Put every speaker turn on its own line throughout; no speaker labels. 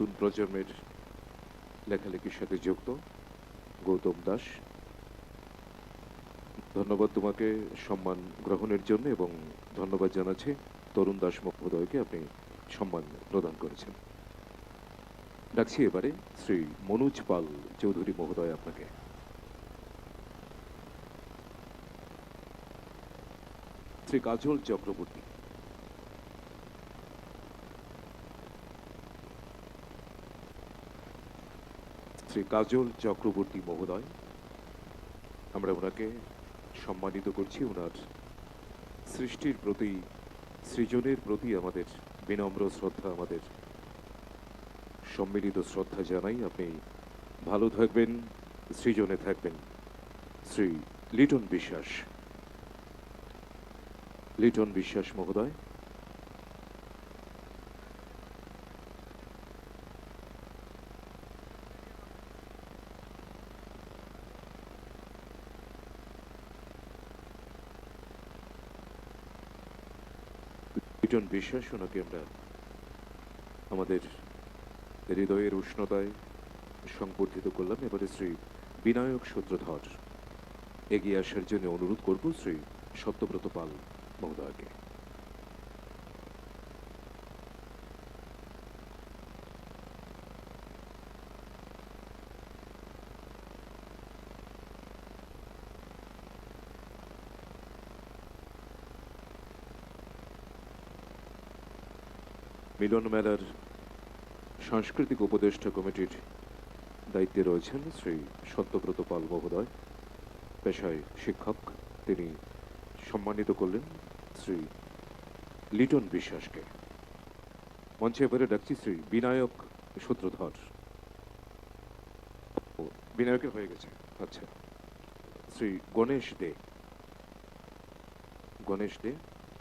নতুন প্রজন্মের লেখালেখির সাথে যুক্ত। গৌতম দাস, ধন্যবাদ তোমাকে সম্মান গ্রহণের জন্য এবং ধন্যবাদ জানাচ্ছি তরুণ দাস মহোদয়কে আপনি সম্মান প্রদান করেছেন। ডাকছি এবারে শ্রী মনোজ পাল চৌধুরী মহোদয় আপনাকে। শ্রী কাজল চক্রবর্তী। শ্রী কাজল চক্রবর্তী মহোদয়, আমরা ওনাকে সম্মানিত করছি। ওনার সৃষ্টির প্রতি, সৃজনের প্রতি আমাদের বিনম্র শ্রদ্ধা, আমাদের সম্মিলিত শ্রদ্ধা জানাই। আপনি ভালো থাকবেন, সৃজনে থাকবেন। শ্রী লিটন বিশ্বাস লিটন বিশ্বাস মহোদয় লিটন বিশ্বাস ওনাকে আমরা আমাদের হৃদয়ের উষ্ণতায় সংবর্ধিত করলাম এবারে শ্রী বিনায়ক সূত্রধর। এগিয়ে আসার জন্য অনুরোধ করব শ্রী সত্যব্রত পাল মহোদয়কে। মিলন মেলার সাংস্কৃতিক উপদেষ্টা কমিটির দায়িত্বে রয়েছেন শ্রী সত্যব্রত পাল মহোদয়। পেশায় শিক্ষক। তিনি সম্মানিত করলেন শ্রী লিটন বিশ্বাসকে। মঞ্চে এবারে ডাকছি শ্রী বিনায়ক সূত্রধর। বিনায়কের হয়ে গেছে। আচ্ছা। শ্রী গণেশ দে। গণেশ দে,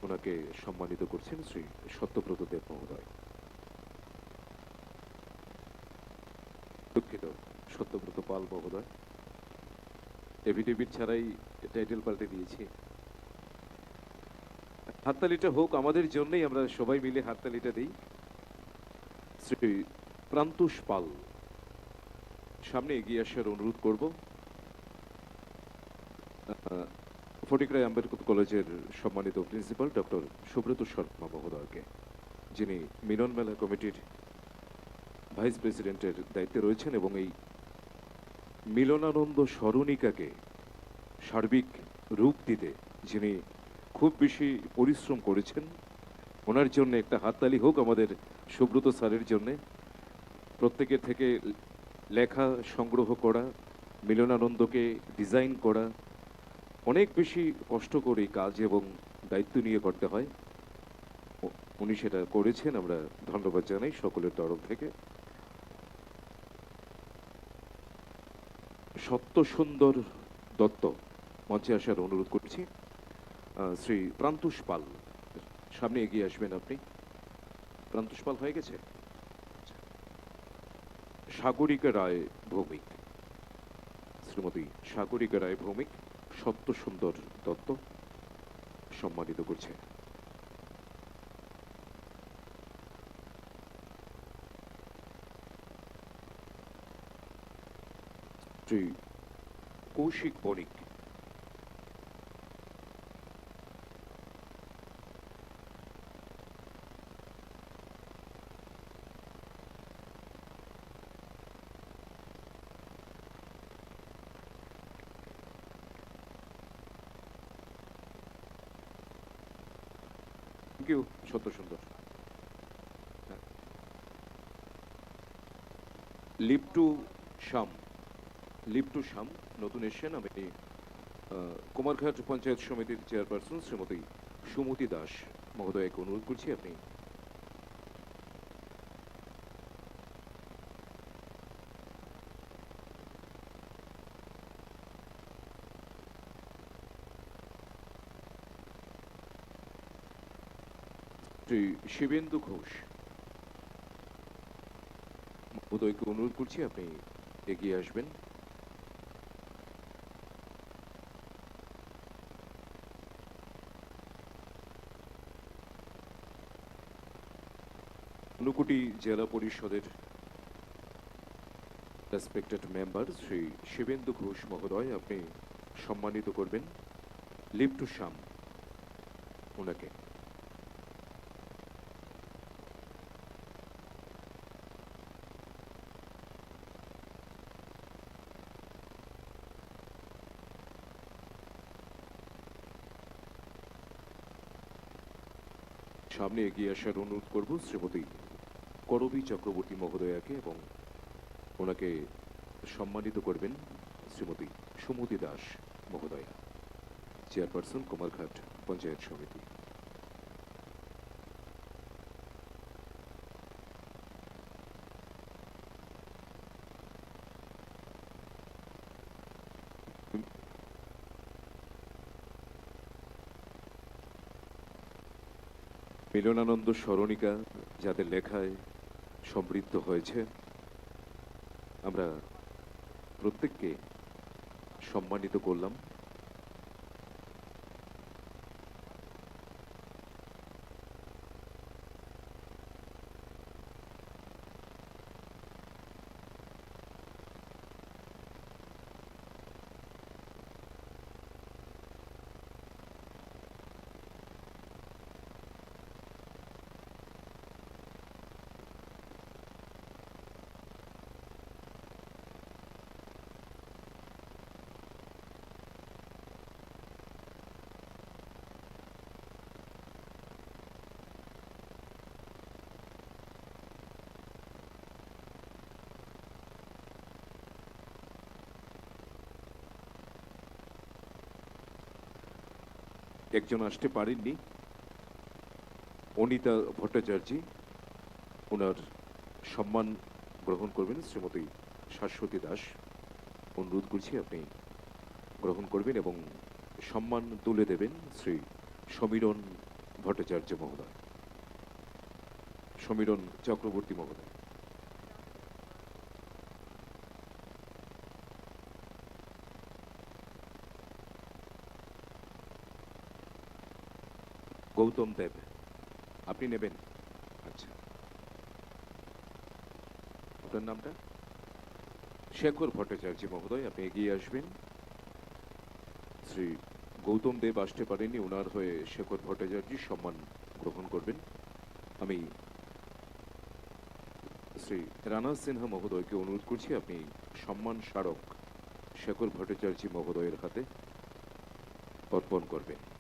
ওনাকে সম্মানিত করছেন শ্রী সত্যব্রত দেব মহোদয়। দুঃখিত সত্যব্রত পাল মহোদয়। এভিডেভিট ছাড়াই টাইটেল পাল্টে দিয়েছি। হাততালিটা হোক আমাদের জন্যই আমরা সবাই মিলে হাততালিটা দিই। শ্রী প্রান্তুষ পাল সামনে এগিয়ে আসার অনুরোধ করব। আহ, ফটিকরায় আম্বেদকর কলেজের সম্মানিত প্রিন্সিপাল ডক্টর সুব্রত শর্মা মহোদয়কে যিনি মিলন মেলা কমিটির ভাইস প্রেসিডেন্টের দায়িত্বে রয়েছেন এবং এই মিলনানন্দ স্মরণিকাকে সার্বিক রূপ দিতে যিনি খুব বেশি পরিশ্রম করেছেন, ওনার জন্য একটা হাততালি হোক আমাদের সুব্রত স্যারের জন্যে। প্রত্যেকের থেকে লেখা সংগ্রহ করা, মিলনানন্দকে ডিজাইন করা, অনেক বেশি কষ্ট করে কাজ এবং দায়িত্ব নিয়ে করতে হয়। উনি সেটা করেছেন, আমরা ধন্যবাদ জানাই সকলের তরফ থেকে। সত্য সুন্দর দত্ত মঞ্চে আসার অনুরোধ করছি। শ্রী প্রান্তুষ পাল, সামনে এগিয়ে আসবেন আপনি। প্রান্তুষ পাল হয়ে গেছে? সাগরিকা রায় ভৌমিক। শ্রীমতী সাগরিকা রায় ভৌমিক, সত্য সুন্দর দত্ত সম্মানিত করছে। শ্রী কৌশিক বণিক ইউ সুন্দর। লিপটু শাম লিপটু শাম নতুন এসছেন আমি কুমারঘাট পঞ্চায়েত সমিতির চেয়ারপারসন শ্রীমতী সুমতি দাস। মহোদয়কে অনুরোধ করছি আপনি। শ্রী শিবেন্দু ঘোষ। মহোদয়কে অনুরোধ করছি আপনি এগিয়ে আসবেন। ঊনকোটি জেলা পরিষদের রেসপেক্টেড মেম্বার শ্রী শিবেন্দু ঘোষ মহোদয়, আপনি সম্মানিত করবেন। লিভ টু শাম ওনাকে। সামনে এগিয়ে আসার অনুরোধ করব, শ্রীমতী করবী চক্রবর্তী মহোদয়াকে এবং ওনাকে সম্মানিত করবেন শ্রীমতী সুমতি দাস মহোদয়া, চেয়ারপারসন কুমারঘাট পঞ্চায়েত সমিতি। মিলনানন্দ স্মরণিকা যাদের লেখায় সমৃদ্ধ হয়েছে। আমরা প্রত্যেককে সম্মানিত করলাম। একজন আসতে পারেননি। অনিতা ভট্টাচার্য, ওনার সম্মান গ্রহণ করবেন শ্রীমতী শাশ্বতী দাস। অনুরোধ করছি আপনি গ্রহণ করবেন এবং সম্মান তুলে দেবেন শ্রী সমীরণ ভট্টাচার্য মহোদয়। সমীরণ চক্রবর্তী মহোদয়। গৌতম দেব। আপনি নেবেন। আচ্ছা। আপনার নামটা? শেখর ভট্টাচার্য মহোদয়, আপনি এগিয়ে আসবেন। শ্রী গৌতম দেব আসতে পারেনি ওনার হয়ে শেখর ভট্টাচার্য সম্মান গ্রহণ করবেন। আমি শ্রী রানা সিনহা মহোদয়কে অনুরোধ করছি, আপনি সম্মান স্মারক শেখর ভট্টাচার্য মহোদয়ের হাতে অর্পণ করবেন।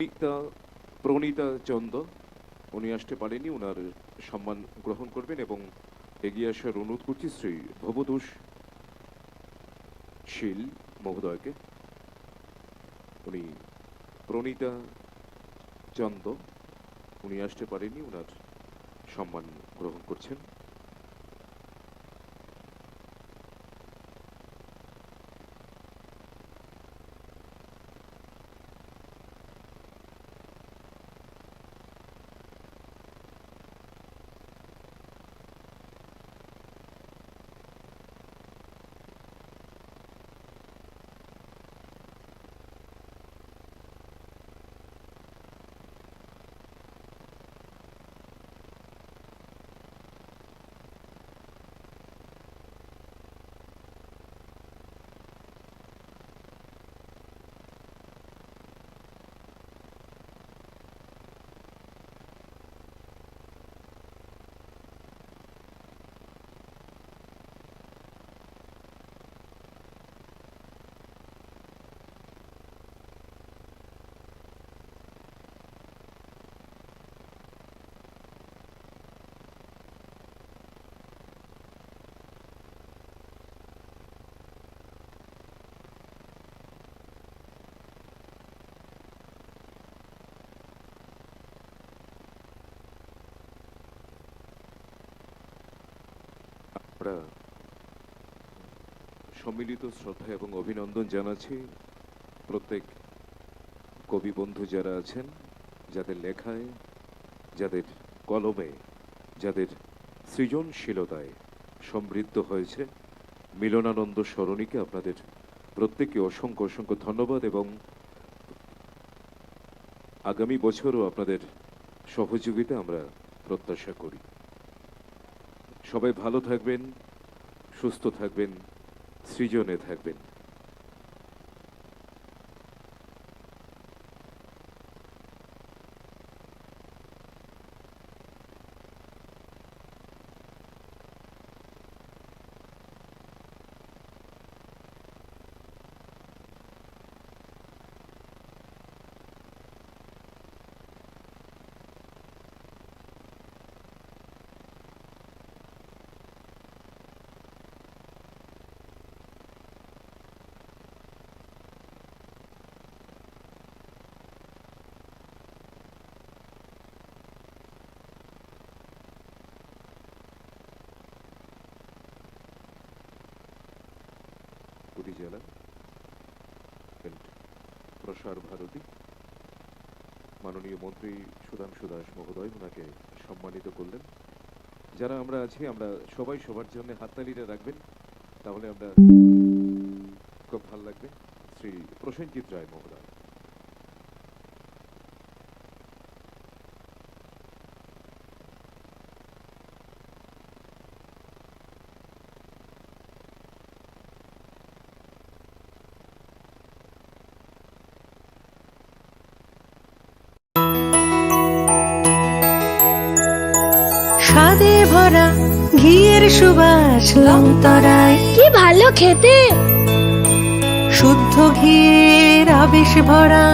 প্রণীতা প্রণীতা চন্দ, উনি আসতে পারেনি ওনার সম্মান গ্রহণ করবেন এবং এগিয়ে আসার অনুরোধ করছি শ্রী ভবতোষ শীল মহোদয়কে। উনি প্রণীতা চন্দ, উনি আসতে পারেনি ওনার সম্মান গ্রহণ করছেন। আমরা সম্মিলিত শ্রদ্ধা এবং অভিনন্দন জানাচ্ছি প্রত্যেক কবি বন্ধু যারা আছেন, যাদের লেখায়, যাদের কলমে, যাদের সৃজনশীলতায় সমৃদ্ধ হয়েছে। মিলনানন্দ সরণীকে আপনাদের প্রত্যেককে অসংখ্য অসংখ্য ধন্যবাদ এবং আগামী বছরও আপনাদের সহযোগিতা আমরা প্রত্যাশা করি। সবাই ভালো থাকবেন সুস্থ থাকবেন সৃজনে থাকবেন। পুরী জেলা। প্রসার ভারতী, মাননীয় মন্ত্রী সুধাংশু দাস মহোদয় ওনাকে সম্মানিত করলেন। যারা আমরা আছি, আমরা সবাই সবার জন্য হাততালিটা রাখবেন। তাহলে আমরা খুব ভালো লাগবে। শ্রী প্রসেনজিৎ রায় মহোদয়।
ভরা ঘিয়ের সুবাস লংতরায়
কি ভালো খেতে।
শুদ্ধ ঘিয়ের আবেশ ভরা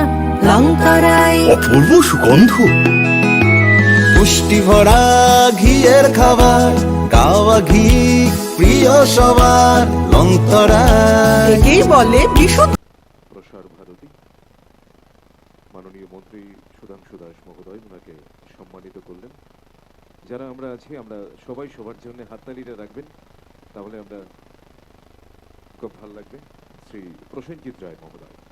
লংতরায়
অপূর্ব সুগন্ধ। পুষ্টি ভরা ঘিয়ের খাবার গাওয়া ঘি প্রিয় সবার লঙ্করায়
একেই বলে বিশুদ্ধ।
প্রসার ভারতী। মাননীয় মন্ত্রী সুধাংশু দাস মহোদয় ওনাকে সম্মানিত করলেন যারা আমরা আছি, আমরা সবাই সবার জন্য হাততালিটা রাখবেন। তাহলে আমরা খুব ভালো লাগবে। শ্রী প্রসেনজিৎ রায় মহোদয়।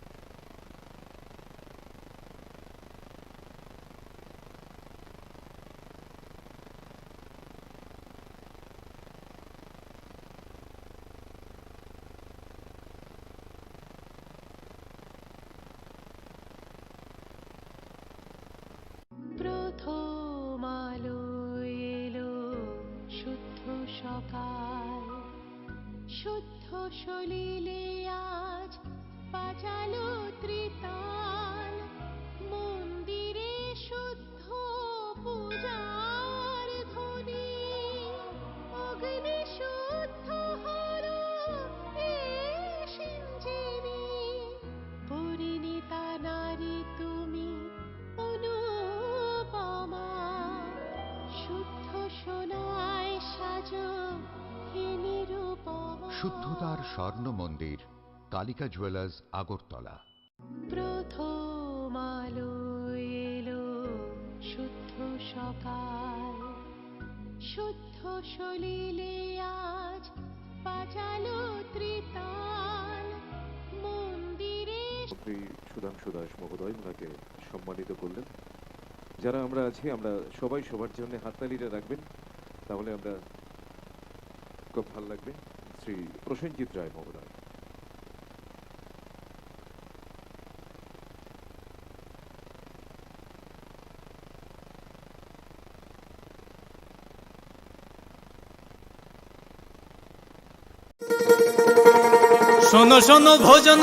সকাল। শুদ্ধ সলিলে আজ বাজালো ত্রিতাল। মন্দিরে শুদ্ধ পূজার ধ্বনি। অগ্নি শুদ্ধ নারী তুমি শুদ্ধ নিরুপমা
শুদ্ধতার স্বর্ণ মন্দির কালিকা জুয়েলার্স আগরতলা।
প্রথম আলো এলো শুদ্ধ সকাল। শুদ্ধ সলিলে আজ বাজালো ত্রিতাল। মন্দিরে
মন্ত্রী সুধাংশু দাস মহোদয় ওনাকে সম্মানিত করলেন। যারা আমরা আছি আমরা সবাই সবার জন্য হাততালিটা রাখবেন। তাহলে আমরা খুব ভালো লাগবে। শ্রী প্রসেনজিৎ রায় মহোদয়।
শোনো শোনো ভোজন